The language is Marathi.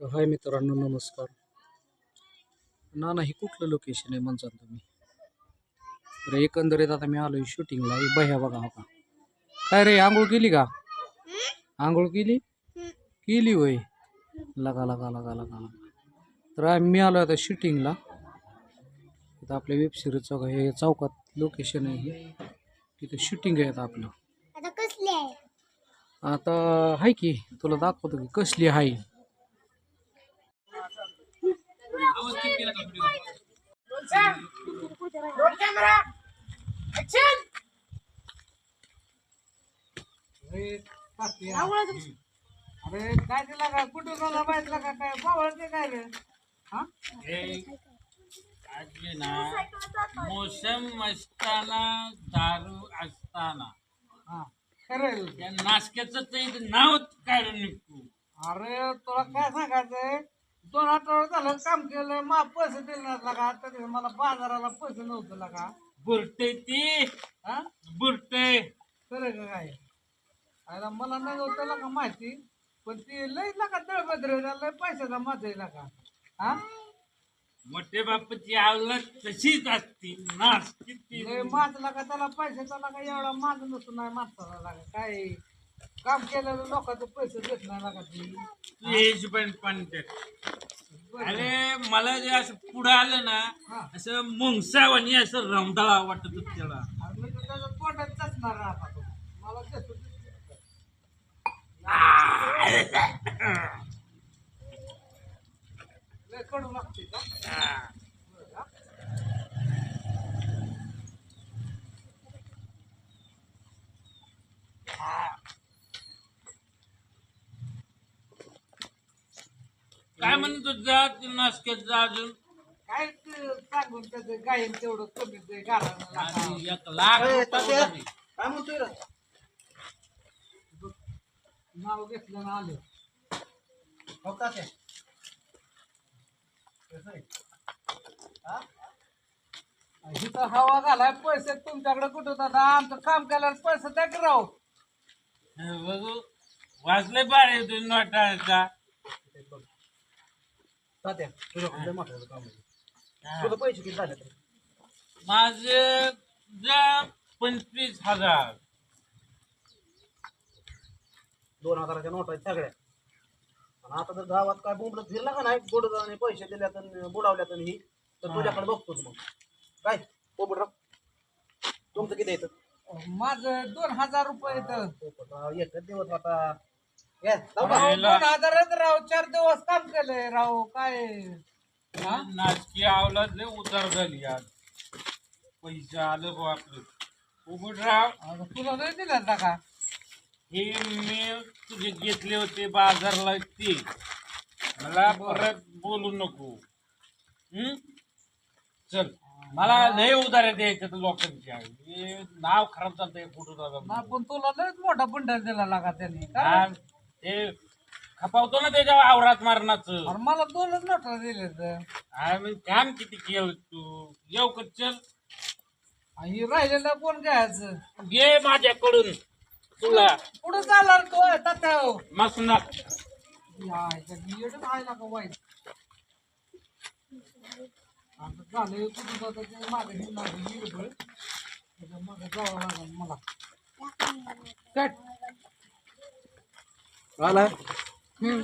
हाय मित्रांनो नमस्कार. ना नाही कुठलं लोकेशन आहे म्हणता तुम्ही? तर एकंदरीत आता मी आलोय शूटिंगला बह्या बघा हो का. काय रे आंघोळ केली का? आंघोळ केली? केली होय. लगा लगा लगा लगा लगा. तर मी आलो आता शूटिंगला इथं आपल्या वेब सिरीजचं हे चौकात लोकेशन आहे हे. तिथं शूटिंग आहे आता आपलं. आता कसले आहे? आता हाय की तुला दाखवतो की कसली आहे. अरे काय दिला का? कुठं झाला माहितला का? काय? बावळ ते काय रे? हा? आजी ना मोसम असताना दारू असताना. हा खरं त्या नाशक्याचं ते नाव काढून निघतो अरे तुला काय सांगायचंय? दोन आठवडे झालं काम केलं मा पैसे दिले नाहीत लागा. तरी मला बाजाराला पैसे नव्हते लागा. बुरटे ती. हा? बुरटे. खरं का काय? अरे मला नाही होतं लागा माहिती पण ती लई लागा दळबद्र लय पैशाचा माझा लागा. हा? मोठे बापाची आवलत तशीच असती लय माझ लागा त्याला पैशाचा लागा एवढा माझ नसतो नाही माणसाला लागा. काय? काम केलेलं लोकांचे पैसे देत नाही लागा ती. पण ते अरे मला जे असं पुढं आलं ना. असं मुंगसावानी असं रमदाळा वाटत होतं त्याला मी तर त्याच्या तोंडात चचणार राहता तो. मला लय कडू लागते का काय म्हणत होत जा ते नाशक्यात जा अजून. काय ते सांगून त्याचं गायन तेवढं कमी ते गाणं लागा. आणि एक लाख रुपये उधारी. काय म्हणतोय रे? नाव घेतलं ना आलं. इथं हवा घालाय पैसे तुमच्याकडे कुठं दादा आमचं काम केल्यावर पैसे द्या की राव. हे बघू वाचले बारे तुम्ही नोटाचा पैसे किती झाले? माझे जा पंचवीस हजार. दोन हजाराच्या नोटा आहेत सगळ्या. आणि आता जर गावात काय बोंबडत फिरला का नाही गोडदाने पैसे दिल्यात आणि बुडावल्यात आणि ही तर तुझ्याकडे बघतोच मग. काय? बोबडराव तुमचं किती येतं माझं दोन हजार रुपये येतं एकच दिवस आता दोन हजारच राव चार दिवस काम केलंय राव काय? हा? नाचकी आवलाच लय उतार झाली आज. पैसे आलं बा आपलं. उघडराव तुला नाही दिलं ना का? हे मी तुझे घेतले होते बाजारला ते. मला परत बोलू नको. हम्म? चल. मला लय उधारे द्यायचं लोकांची आहे नाव खराब चालतंय फोटो ना दादा पण तुला लयच मोठा बंडल दिला लागा त्यांनी. काय? ते खपावतो ना त्याच्या आवरात मारणाचं. अरे मला दोनच नोटा दिले तर आम्ही काम किती केलं तू. येऊ का चल आणि राहिलेलं कोण घ्यायचं घे माझ्याकडून. तुला. पुढे चालणार तो? तात्या मसना का वाईट? आता झालं कुठं जातं ते मागे मागे हिरबळ त्याच्यामागे जावं लागेल मला. कट. आला हम्म